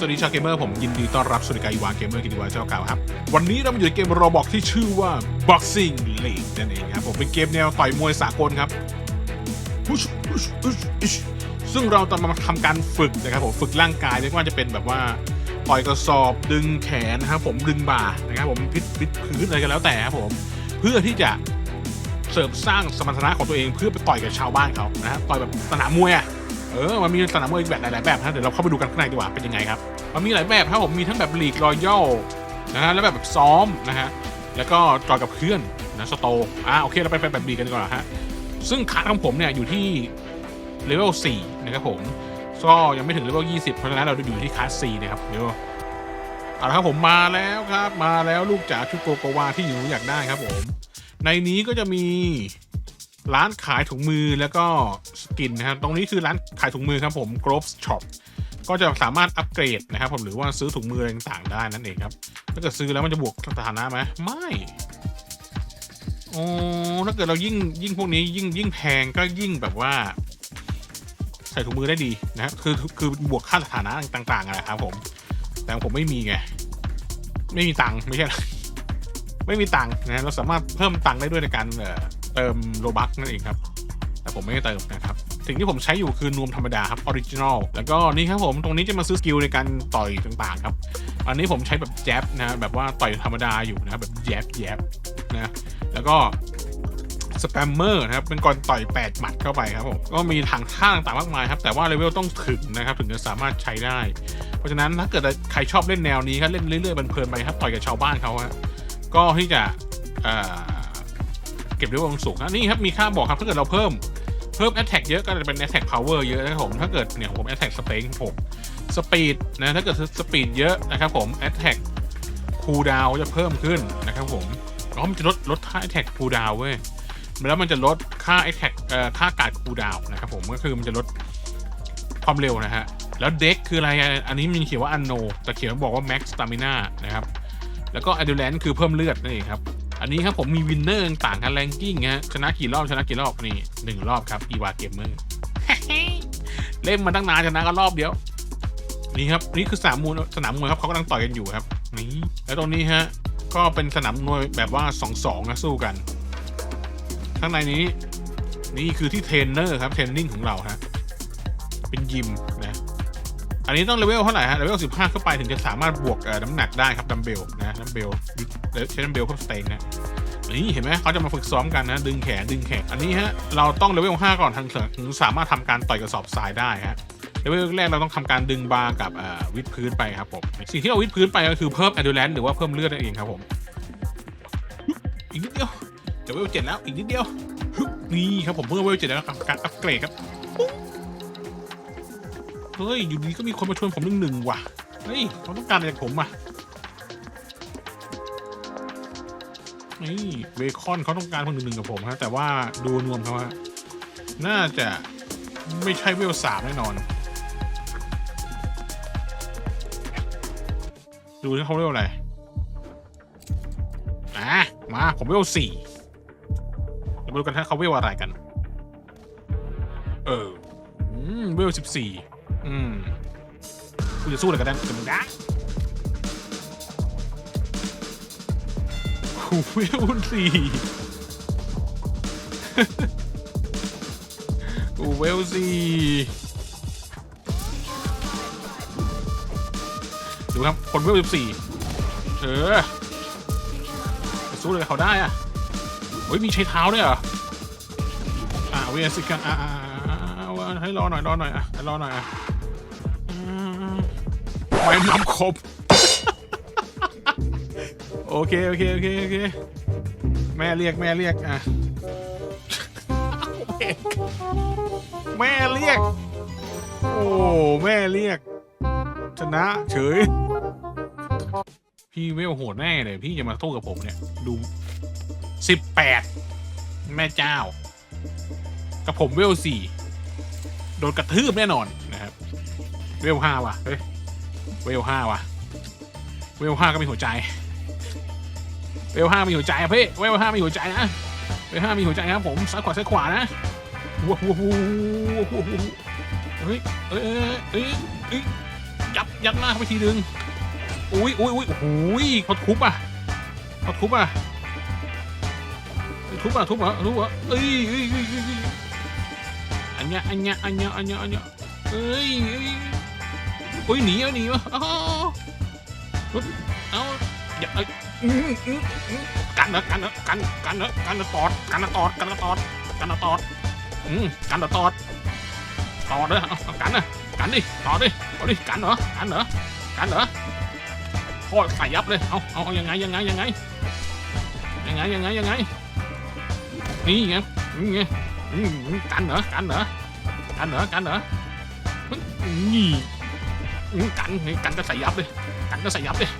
สวัสดีชาวเกมเมอร์ผมยินดีต้อนรับสู่รายการอีวาเกมเมอร์กินดีวาเจ้าเก่าครับ วันนี้เรามาอยู่ในเกมโรบอกที่ชื่อว่า Boxing League นั่นเองครับผมเป็นเกมแนวต่อยมวยสากลครับซึ่งเราจะมาทำการฝึกนะครับผมฝึกร่างกายไม่ว่าจะเป็นแบบว่าต่อยกระสอบดึงแขนนะครับผมดึงบ่านะครับผมพิษพิษพื้นอะไรก็แล้วแต่ครับผมเพื่อที่จะเสริมสร้างสมรรถนะของตัวเองเพื่อไปต่อยกับชาวบ้านเขานะฮะต่อยแบบสนามมวยอะ เออมันมีสนามมวยอีกแบบหลายๆแบบนะเดี๋ยวเราเข้าไปดูกันข้างในดีกว่าเป็นยังไงครับมันมีหลายแบบครับผมมีทั้งแบบลีกรอยัลนะฮะแล้วแบบแบบซ้อมนะฮะแล้วก็ต่อยกับเพื่อนนะสโตอ่าโอเคเราไปไปแบบลีกกันดีกว่อนฮะซึ่งขาของผมเนี่ยอยู่ที่เลเวล4นะครับผมก็ยังไม่ถึงเลเวล20 เพราะฉะนั้นเราอยู่ที่คลาส4นะครับเดี๋ยวเอาละครับผมมาแล้วครับมาแล้วลูกจ๋าชุดโกโกวาที่หนูอยากได้ครับผมในนี้ก็จะมีร้านขายถุงมือแล้วก็สกินนะครับตรงนี้คือร้าน ขายถุงมือครับผม Groves Shop ก็จะสามารถอัปเกรดนะครับผมหรือว่าซื้อถุงมืออะไรต่างๆได้นั่นเองครับ ถ้าเกิดซื้อแล้วมันจะบวกสถานะไหมไม่โอ้ถ้าเกิดเรายิ่งยิ่งพวกนี้ยิ่งยิ่งแพงก็ยิ่งแบบว่า ใส่ถุงมือได้ดีนะครับคือคือบวกค่าสถานะต่างๆอะนะครับผม แต่ผมไม่มีไงไม่มีตังค์ไม่ใช่ไม่มีตังค์นะเราสามารถเพิ่มตังค์ได้ด้วยในการเอ่อเติมโลบัคนั่นเองครับ แต่ผมไม่ได้เติมนะครับ สิ่งที่ผมใช้อยู่คือนวมธรรมดาครับออริจินอลแล้วก็นี่ครับผมตรงนี้จะมาซื้อสกิลในการต่อยต่างๆครับ อันนี้ผมใช้แบบแจ๊บนะแบบว่าต่อยธรรมดาอยู่นะครับแบบแจ๊บแจ๊บนะแล้วก็สแปมเมอร์นะครับเป็นก่อนต่อย 8 หมัดเข้าไปครับผมก็มีทางท่าต่างๆมากมายครับ แต่ว่าเลเวลต้องถึงนะครับ ถึงจะสามารถใช้ได้ เพราะฉะนั้นถ้าเกิดใครชอบเล่นแนวนี้ครับเล่นเรื่อยๆเพลินไปครับต่อยกับชาวบ้านเขาฮะก็ที่จะเเก็บได้วงสูงนะนี่ครับมีค่าบอกครับถ้าเกิดเราเพิ่ม เพิ่ม attack เยอะก็จะเป็น attack power เยอะนะครับผมถ้าเกิดเนี่ยผม attack strength 6 speed นะถ้าเกิด speed เยอะนะครับผม attack cool down จะเพิ่มขึ้นนะครับผมแล้วมันจะลดลดค่า attack cool down เว้ยแล้วมันจะลดค่า attack เอ่อค่าการ cool down นะครับผมก็คือมันจะลดความเร็วนะฮะแล้ว deck คืออะไรอันนี้มันเขียนว่า unknown แต่เขียนบอกว่า max stamina นะครับแล้วก็ endurance คือเพิ่มเลือดนั่นเองครับ อันนี้ครับผมมีวินเนอร์ต่างกันแรงกิ้งฮะชนะกี่รอบชนะกี่รอบนี่หนึ่งรอบครับอีวาเกมเมอร์เล่นมาตั้งนานชนะก็รอบเดียว นี่ครับนี่คือสนามมวยสนามมวยครับเขากำลังต่อยกันอยู่ครับนี่แล้วตรงนี้ฮะก็เป็นสนามมวยแบบว่าสองสองนะสู้กัน ข้างในนี้ นี่คือที่เทรนเนอร์ครับเทรนนิ่งของเราฮะเป็นยิมนะอันนี้ต้องเลเวลเท่าไหร่ฮะเลเวลสิบห้าขึ้นไปถึงจะสามารถบวกน้ำหนักได้ครับดัมเบลนะดัมเบล ใช้ดัมเบลเพิ่มสเตนนะนี่เห็นไหมเขาจะมาฝึกซ้อมกันนะ ดึงแขนดึงแขนอันนี้ฮะเราต้องเลเวลห้าก่อนถึงถึงสามารถทำการต่อยกระสอบทรายได้ฮะเลเวลแรกเราต้องทำการดึงบาร์กับวิดพื้นไปครับผมสิ่งที่เราวิดพื้นไปก็คือเพิ่ม endurance หรือว่าเพิ่มเลือดนั่นเองครับผมอีกนิดเดียวจะเลเวลเจ็ดแล้วอีกนิดเดียวนี่ครับผมเพิ่งเลเวลเจ็ดแล้วครับการอัปเกรดครับเฮ้ยอยู่ดีก็มีคนมาชวนผมเรื่งหนึ่งว่ะเฮ้ยเขาต้องการอะไรจากผมอะ นี่เบคอนเขาต้องการคนหนึ่งกับผมฮะแต่ว่าดูนวมเขาฮะน่าจะไม่ใช่เวลสามแน่นอน ดูที่เขาเวลอะไรอะมาผมเวลสี่เดี๋ยวมาดูกันถ้าเขาเวลอะไรกัน เอออืมเวลสิบสี่อืมกูจะสู้อะไรกันได้กันนะ เวลสี่กูเวลสี่ดูครับ คนเวลสิบสี่เออจะสู้อะไรกับเขาได้อะเฮ้ยมีใช้เท้าด้วยเหรอ อ่าเวสิกันอ่าอ่าให้รอหน่อยรอหน่อยอะให้รอหน่อยอะไม่นำครบ อเคโอเคโอเคโอเค แม่เรียกแม่เรียกอะแม่เรียก โอ้แม่เรียก ชนะเฉย พี่เวลโหดแน่เลยพี่จะมาสู้กับผมเนี่ย ดูสิบแปดแม่เจ้า กับผมเวลสี่โดนกระทืบแน่นอนนะครับ เวลห้าว่ะเฮ้ยเวลห้าว่ะ เวลห้าก็มีหัวใจ เวลห้ามีหัวใจอะพี่เวลห้ามีหัวใจนะเวลห้ามีหัวใจครับผมซ้ายขวาซ้ายขวานะว้าวว้าวเฮ้ยเอ้ยเอ้ยเอ้ยเอ้ยจับยัดหน้าเข้าไปทีนึงอุ้ยอุ้ยอุ้ยโอ้โหเขาทุบอะเขาทุบอะทุบอะทุบอะทุบอะเอ้ยเอ้ยเอ้ยเอ้ยอันเนี้ยอันเนี้ยอันเนี้ยอันเนี้ยอันเนี้ยเอ้ยเอ้ยโอ้ยหนีอะหนีวะอ้าวเอ้าอย่าเอ้ย อื้ออื้ออื้อกันนะกันนะกันกันนะกันนะตอดกันนะตอดกันนะตอดกันนะตอดอืมกันนะตอดตอดเลยเอาเอากันนะกันดิตอดดิเอาดิกันเหรอกันเหรอกันเหรอพ่อใส่ยับเลยเอาเอาเอายังไงยังไงยังไงยังไงยังไงยังไงนี่ไงนี่ไงอืมกันเหรอกันเหรอกันเหรอกันเหรอนี่อืมกันนี่กันก็ใส่ยับเลยกันก็ใส่ยับเลย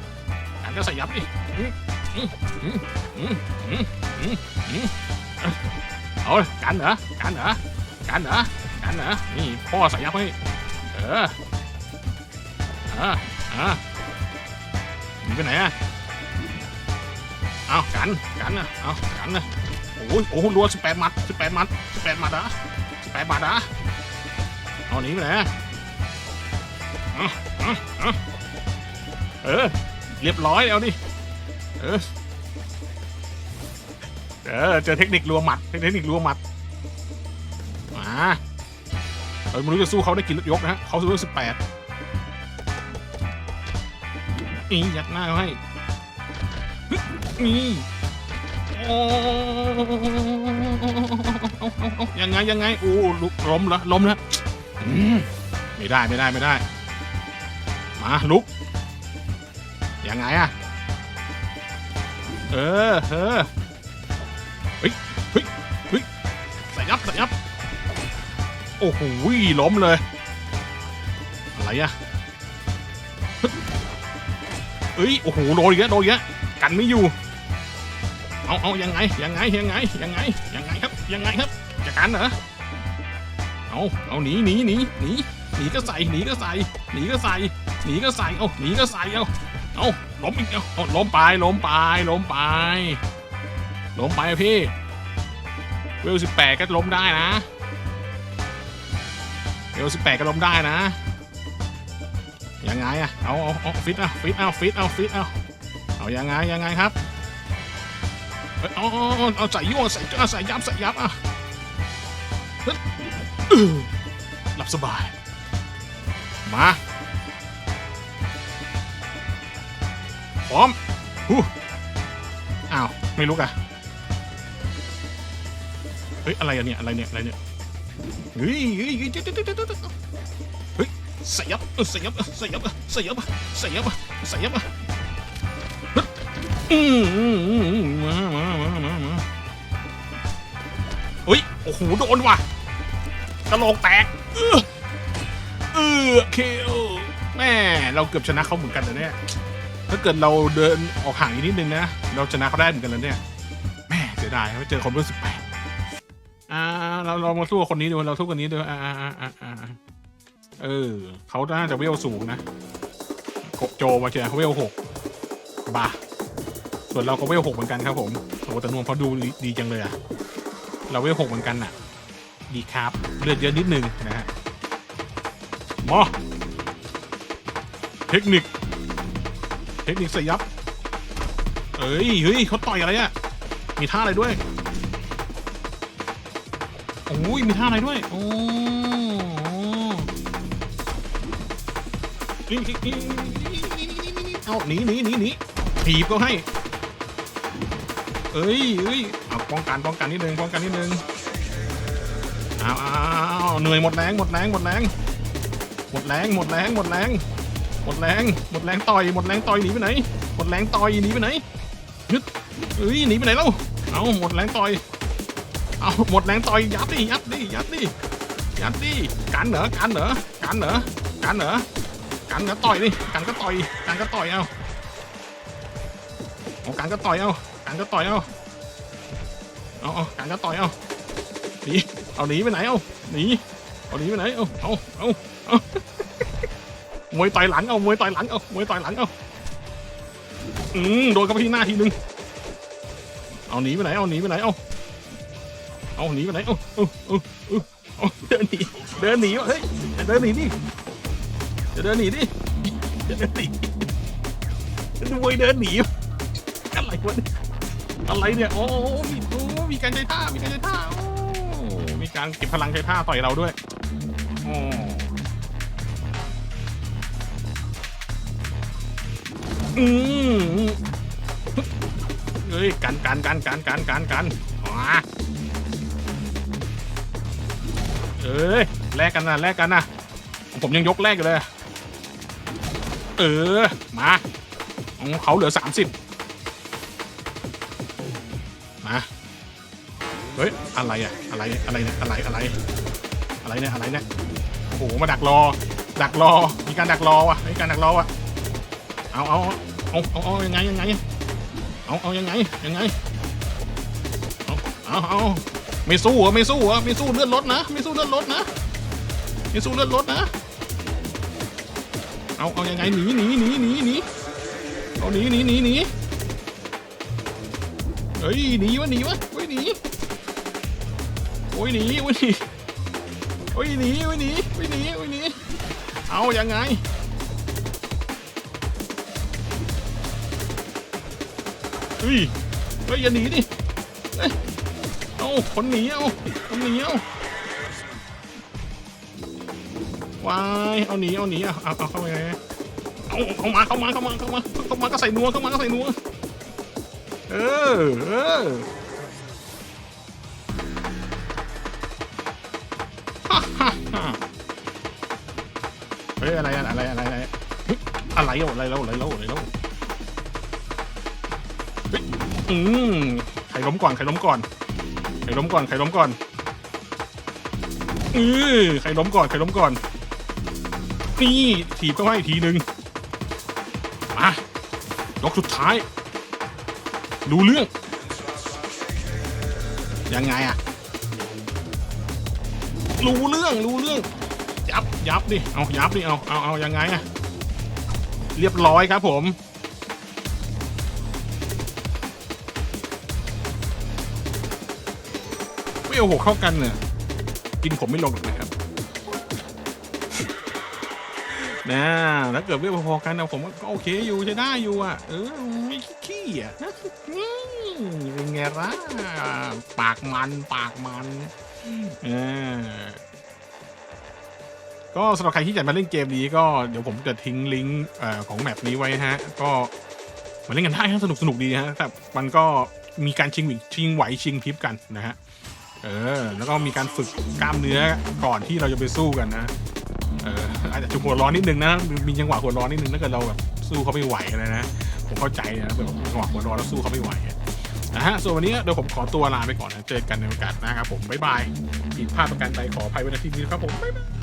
กันก็ใส่ยับดิอืมอืมอืมอืมอืมอืมอืมเอาเลยกันเหรอกันเหรอกันเหรอกันเหรอนี่พ่อใส่ยับให้เออเออเออหนีไปไหนอะเอากันกันนะเอากันนะโอ้ยโอ้โหรัวสิบแปดมัดสิบแปดมัดสิบแปดมัดอะสิบแปดมัดอะเอาหนีไปไหนเออ เรียบร้อยเอาดิเออเออเจอเทคนิครัวหมัดเทคนิครัวหมัดมาเออไมันรู้จะสู้เขาได้กี่ยกนะฮะเขาสู้สิบแปดนี่ยัดหน้าเขาให้นี่อ้ยังไงยังไงโอ้ลุกล้มแล้วล้มแล้วไม่ได้ไม่ได้ไม่ได้ มาลุก ยังไงอะเออเออเฮ้ยเฮ้ยเฮ้ยใส่ยับใส่ยับโอ้โหล้มเลย อะไรอะเอ้ย โอ้โห โดนอีกแล้วโดนอีกแล้วกันไม่อยู่ เอาเอายังไง ยังไง ยังไง ยังไง ยังไงครับ ยังไงครับจะกันเหรอ เอาเอาหนีหนีหนีหนีหนีก็ใส่ หนีก็ใส่ หนีก็ใส่ หนีก็ใส่ เอาหนีก็ใส่ เอา เอาล้มอีกเอาเอาล้มไปล้มไปล้มไปล้มไปอะพี่เวลสิบแปดก็ล้มได้นะเวลสิบแปดก็ล้มได้นะยังไงอะเอาเอาเอาฟิตเอาฟิตเอาฟิตเอาฟิตเอาเอายังไงยังไงครับเออาเอาเอาเอาใส่ยั่วใส่เอาใส่ยับใส่ยับอะหลับสบายมา พร้อมฮู้อ้าว ไม่ลุกอะ เฮ้ย อะไรอะเนี่ย อะไรเนี่ย อะไรเนี่ย เฮ้ยเฮ้ยเฮ้ยเดี๋ยเฮ้ยใส่ยับเส่ยับเส่ยับเส่ยับเส่ยับเส่ยับอืมมอืมอืมมามามามามาเฮ้ย โอ้โห โดนว่ะกระโหลกแตก เออเออเคโอแม่เราเกือบชนะเขาเหมือนกันนะเนี่ย ถ้าเกิดเราเดินออกห่างอีกนิดนึงนะ เราชนะเขาได้เหมือนกันแล้วเนี่ยแม่เสียดายเขาเจอคนเบอร์สิบแปดอ่าเราเรามาสู้กับคนนี้ดูเราสู้กันนี้ดูอ่าอ่าอ่าอ่าเออเขาน่าจะเวลสูงนะโกโจมาเชียร์เขาเวลหกบ้าส่วนเราก็เวลหกเหมือนกันครับผมโอ้แต่นวมเขาดูดีจังเลยอะเราเวลหกเหมือนกันน่ะดีครับเลือดเยอะนิดนึงนะฮะมาเทคนิค ทคนิคสยับ เอ้ย เฮ้ยเขาต่อยอะไรอะมีท่าอะไรด้วย โอ้ย มีท่าอะไรด้วย โอ้เอาหนีหนีหนีหนีถีบก็ให้ เอ้ยเอ้ยเอาป้องกันป้องกันนิดนึงป้องกันนิดนึงเอาเอาเอาเหนื่อยหมดแรงหมดแรงหมดแรงหมดแรงหมดแรงหมดแรง มดแรงหมดแรงต่อยหมดแรงต่อยหนีไปไหนหมดแรงต่อยหนีไปไหนยึดเอ้ยหนีไปไหนเล่าเอาหมดแรงต่อยเอาหมดแรงต่อยยัดดิยัดดิยัดดิยัดดิกันเหรอกันเหรอกันเหรอกันเหรอกันก็ต่อยดิกันก็ต่อยกันก็ต่อยเอาเอากันก็ต่อยเอากันก็ต่อยเอาเอาเอากันก็ต่อยเอาหนีเอาหนีไปไหนเอาหนีเอาหนีไปไหนเอาเอาเอาเอา มวยต่อยหลังเอามวยต่อยหลังเอามวยต่อยหลังเอาอืมโดนเข้าไปที่หน้าทีนึงเอาหนีไปไหนเอาหนีไปไหนเอาเอาหนีไปไหนเอาเอาเอาเอาเอาเดินหนีเดินหนีวะเฮ้ยเดินหนีดิเดินหนีดิเดินหนีดูมวยเดินหนีอะไรวะอะไรเนี่ยโอ้มีโอ้มีการใช้ท่ามีการใช้ท่าโอ้มีการเก็บพลังใช้ท่าต่อยเราด้วยโอ้ อืมเฮ้ยกันกันกันกันกันกันกันมาเอ้ยแลกกันนะแลกกันนะผมยังยกแลกอยู่เลย เออ มาของเขาเหลือสามสิบมา เฮ้ย อะไรอะอะไร อะไรเนี่ย อะไร อะไร อะไรเนี่ย อะไรเนี่ย โอ้โห มาดักรอ ดักรอ มีการดักรอว่ะ มีการดักรอว่ะ เอาเอา เอาเอาเอายังไงยังไงเอาเอายังไงยังไงเอาเอาเอาไม่สู้เหรอไม่สู้เหรอไม่สู้เลื่อดลดนะไม่สู้เลื่อดลดนะไม่สู้เลื่อดลดนะ เอาเอายังไงหนีหนีหนีหนีหนีเอาหนีหนีหนีหนีเฮ้ยหนีวะหนีวะเฮ้ยหนีโอ้ยหนีโอ้ยหนีโอ้ยหนีโอ้ยหนีโอ้ยหนีโอ้ยหนีเอายังไง เฮ้ยเฮ้ยอย่าหนีดิเอ้าคนหนีเอาคนหนีเอาวายเอาหนีเอาหนีเอาเอาเอาเข้าไปไงเอาเข้ามาเข้ามาเข้ามาเข้ามาเข้ามาก็ใส่นัวเข้ามาก็ใส่นัวเออเออฮ่าฮ่าฮ่าเฮ้ยอะไรอะอะไรอะไรอะไรอะไรอะอะไรแล้วอะไรแล้วอะไรแล้ว อืมใครล้มก่อนใครล้มก่อนใครล้มก่อนใครล้มก่อนเออใครล้มก่อนใครล้มก่อนนี่ถีบเข้าให้อีกทีนึงมายกสุดท้าย ดูเรื่อง ยังไงอะรู้เรื่องรู้เรื่อง ยับยับดิเอายับดิเอาเอาเอายังไงอะเรียบร้อยครับผม ไม่เอาหกเข้ากันเนี่ยกินผมไม่ลงหรอกนะครับนะถ้าเกิดเวลพอๆกันนะผมก็โอเคอยู่ใช้ได้อยู่อะ เออไม่ขี้อะเป็นไงล่ะปากมันปากมันเออก็สำหรับใครที่อยากมาเล่นเกมนี้ก็เดี๋ยวผมจะทิ้งลิงก์ของแมปนี้ไว้ฮะ ก็มาเล่นกันได้ฮะสนุกสนุกดีฮะแต่มันก็มีการชิงหวิชิงไหวชิงพริบกันนะฮะ เออ แล้วก็มีการฝึกกล้ามเนื้อก่อนที่เราจะไปสู้กันนะ เอออาจจะหัวร้อนนิดนึงนะ มีจังหวะหัวร้อนนิดนึงถ้าเกิดเราแบบสู้เขาไม่ไหวอะไรนะ ผมเข้าใจนะแบบจังหวะหัวร้อนแล้วสู้เขาไม่ไหวนะฮะ ส่วนวันนี้เดี๋ยวผมขอตัวลาไปก่อนนะ เจอกันในโอกาสหน้าครับผม บ๊ายบายผิดพลาดประการใดขออภัยไว้ในที่นี้นะครับผม บ๊ายบาย